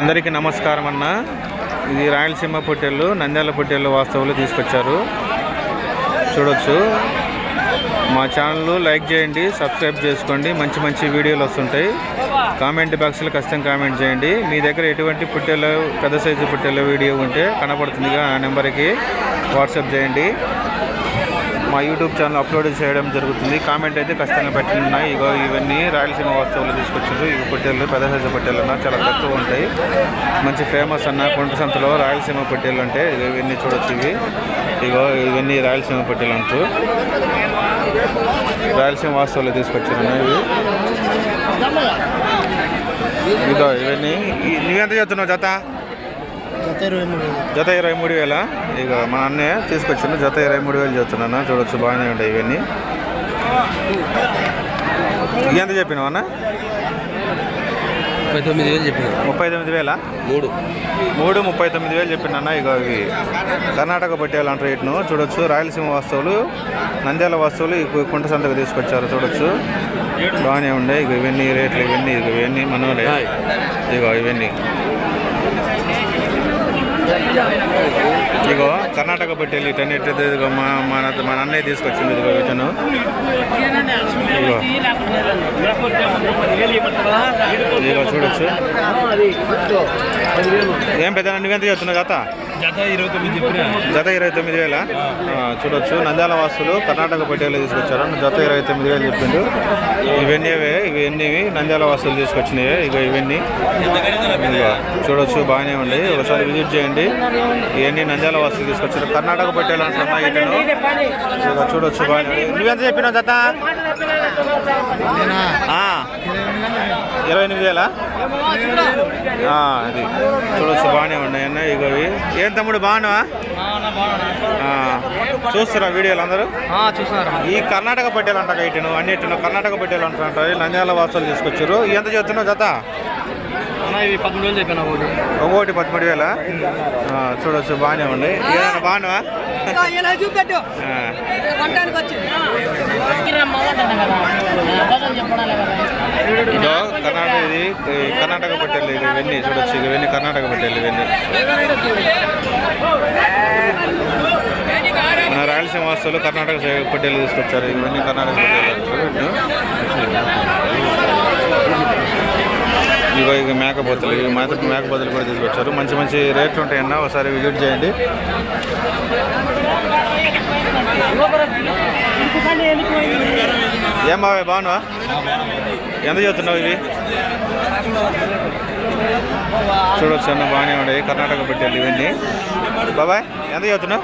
అందరికీ నమస్కారం అన్న. ఇది రాయలసీమ పొట్టెళ్ళు నంద్యాల పొట్టెళ్ళు వాస్తవంలో తీసుకొచ్చారు. చూడొచ్చు. మా ఛానల్ లైక్ చేయండి సబ్స్క్రైబ్ చేసుకోండి. మంచి మంచి వీడియోలు వస్తుంటాయి. కామెంట్ బాక్స్లో ఖచ్చితంగా కామెంట్ చేయండి. మీ దగ్గర ఎటువంటి పుట్టెలు పెద్ద సైజు పుట్టెల వీడియో ఉంటే కనపడుతుందిగా ఆ నెంబర్కి వాట్సాప్ చేయండి. మా యూట్యూబ్ ఛానల్ అప్లోడ్ చేయడం జరుగుతుంది. కామెంట్ అయితే ఖచ్చితంగా పెట్టినాయి ఇగో ఇవన్నీ రాయలసీమ వస్తువులు తీసుకొచ్చారు ఇవి పొట్టేళ్ళు పెద్ద సైజు పొట్టేళ్ళు అన్న చాలా తక్కువ ఉంటాయి. మంచి ఫేమస్ అన్న కొండ సంతలో రాయలసీమ పొట్టేళ్ళు అంటే ఇవన్నీ చూడొచ్చు ఇవి. ఇగో ఇవన్నీ రాయలసీమ పొట్టేళ్ళు అంటూ. రాయలసీమ వాస్తవాలు తీసుకొచ్చారు ఇవి. ఇదో ఇవన్నీ. నువ్వెంత చేస్తున్నావు జత? జత ఇరవై మూడు వేలు. ఇక మన అన్నయ్య తీసుకొచ్చిండు జత ఇరవై మూడు వేలు చెప్తున్నాను చూడొచ్చు బాగానే ఉంటాయి ఇవన్నీ. ఇవి ఎంత చెప్పినావు అన్న? ముప్పై తొమ్మిది వేలు చెప్పిన. ముప్పై తొమ్మిది వేల? మూడు. మూడు ముప్పై తొమ్మిది వేలు చెప్పిన ఇక ఇవి కర్ణాటక పట్టేయాలంటారు వీటిను. చూడొచ్చు రాయలసీమ వస్తువులు నంద్యాల వస్తువులు కుంట సంతకు తీసుకొచ్చారు చూడొచ్చు. బాగానే ఉండే. ఇక ఇవన్నీ రేట్లు ఇవన్నీ ఇక ఇవన్నీ మనోలే. ఇగో ఇవన్నీ. ఇగో కర్ణాటక పట్టేళ్ళు టెన్ ఎట్లయితే ఇదిగో మా మన మన అన్నయ్య తీసుకొచ్చింది ఇదిగో ఇటను. ఇగో. ఇదిగో చూడొచ్చు. ఏం పెద్ద నువ్వెంత చేస్తున్నావు కదా జత ఇరవై తొమ్మిది వేల. చూడొచ్చు. నంద్యాల వాసులు కర్ణాటక పట్టేళ్ళు తీసుకొచ్చారు. జత ఇరవై తొమ్మిది వేలు చెప్పిండు. ఇవన్నీవే ఇవన్నీ నంద్యాల వాసులు తీసుకొచ్చినవి. ఇక ఇవన్నీ. చూడొచ్చు బాగానే ఉంది. ఒకసారి విజిట్ చేయండి. ఇవన్నీ నంద్యాల వాసులు తీసుకొచ్చారు. కర్ణాటక పట్టేళ్ళు అంటున్నా ఇటను. చూడొచ్చు బాగానే నువ్వెంత చెప్పినావు జత? ఆ, ఇరవై ఎనిమిది వేలా? ఆ, అది. చూడొచ్చు బాగానే ఉన్నాయన్న ఇక ఇగో ఏం తమ్ముడు బాగున్నావా? ఆ, చూస్తారా వీడియోలు అందరూ? చూస్తున్నారు. ఈ కర్ణాటక పట్టేలు అంట ఇటును అన్నిటిను కర్ణాటక పట్టేలు అంటారు నంద్యాల వాసాలు తీసుకొచ్చారు. ఎంత చెప్తున్నావు జత? ఒకటి. ఒక్కొక్కటి పదమూడు వేల? ఆ, చూడొచ్చు బాగానే ఉంది. ఏదైనా బాగున్నావా? చూపెట్టు ఆ, వంటానికి వచ్చింది ఇదో కర్ణాటక ఇది ఇవన్నీ చూడొచ్చు. ఇవన్నీ కర్ణాటక పట్టేలు ఇవన్నీ. మన రాయలసీమ వాసులు కర్ణాటక సైడ్ పట్టేలు తీసుకొచ్చారు. ఇవన్నీ కర్ణాటక ఇగో ఇక మేకపోతలు ఇవి మేత మేకపోతలు కూడా తీసుకొచ్చారు. మంచి మంచి రేట్లు ఉంటాయన్న. ఒకసారి విజిట్ చేయండి. ఏం బాబాయ్ బాగున్నావా? ఎంత చెప్తున్నావు ఇవి? చూడొచ్చు అన్న బాగానే ఉన్నాయి. కర్ణాటక పట్టేలు ఇవన్నీ. బాబాయ్ ఎంత చెప్తున్నావు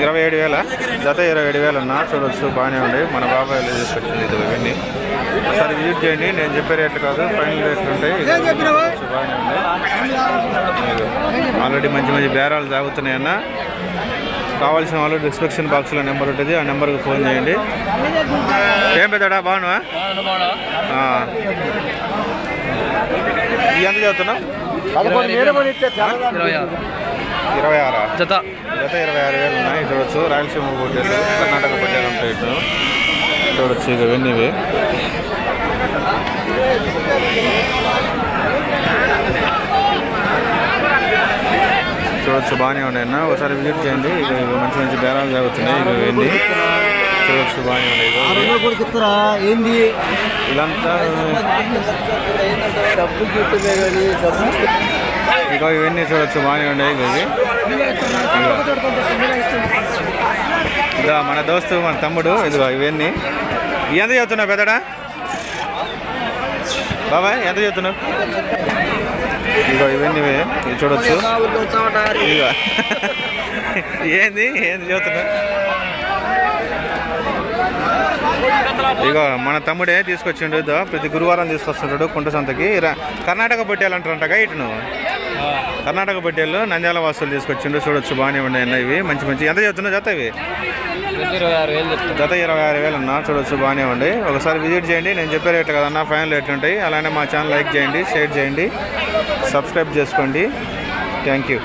ఇరవై ఏడు వేల. జత ఇరవై ఏడు వేలు అన్న చూడొచ్చు బాగానే ఉంది మన బాబాయ్ తీసుకొచ్చింది ఇది ఇవన్నీ. ఒకసారి విజిట్ చేయండి. నేను చెప్పే రేట్లు కాదు ఫైనల్ రేట్లు ఉంటాయి. బాగానే ఉంది ఇదిగో. ఆల్రెడీ మంచి మంచి బేరాలు సాగుతున్నాయన్న. కావాల్సిన వాళ్ళు డిస్క్రిప్షన్ బాక్స్లో నెంబర్ ఉంటుంది ఆ నెంబర్కి ఫోన్ చేయండి. ఏం పెద్దడా. ఇది ఎంత చదువుతున్నావు? ఇరవై ఆరు. జత. జత ఇరవై ఆరు వేలు ఉన్నాయి చూడొచ్చు. రాయలసీమ పొట్టేలు కర్ణాటక పొట్టేలు ఉంటాయి ఇటు చూడొచ్చు ఇక ఇవన్నీ చూడొచ్చు బాగానే ఉన్నాయి అన్న. ఒకసారి విజిట్ చేయండి. ఇక మంచి మంచి బేరాలు జరుగుతున్నాయి. ఇక ఇవన్నీ చూడొచ్చు బాగానే ఉన్నాయి. ఏంది? ఇదంతా ఇక ఇవన్నీ చూడొచ్చు బాగానే ఉన్నాయి. ఇక ఇవి. ఇదో మన దోస్తు మన తమ్ముడు ఇదిగో ఇవన్నీ. ఇవి ఎంత చెప్తున్నావు పెద్దడా? బాబాయ్ ఎంత చెప్తున్నావు ఇగో ఇవన్నీ ఇవి చూడొచ్చు. ఇగో. ఏంది ఏంది చెప్తున్నావు ఇగో మన తమ్ముడే తీసుకొచ్చిండు ఇదో ప్రతి గురువారం తీసుకొస్తుంటాడు కుంట సంతకి. కర్ణాటక పెట్టేయాలంటారంటగా ఇటును కర్ణాటక పెట్టేళ్ళు నంద్యాల వాసులు తీసుకొచ్చిండు చూడొచ్చు బాగానే ఉన్నాయి అన్న ఇవి మంచి మంచి. ఎంత చెప్తున్నావు చేస్తావి గత ఇరవై ఆరు వేలు చెప్తాను జత ఇరవై ఆరు వేలు అన్న చూడొచ్చు బాగానే ఉండి ఒకసారి విజిట్ చేయండి నేను చెప్పే రేట్లు కదన్నా ఫైనల్ రేట్లు ఉంటాయి. అలానే మా ఛానల్ లైక్ చేయండి షేర్ చేయండి సబ్స్క్రైబ్ చేసుకోండి. Thank you.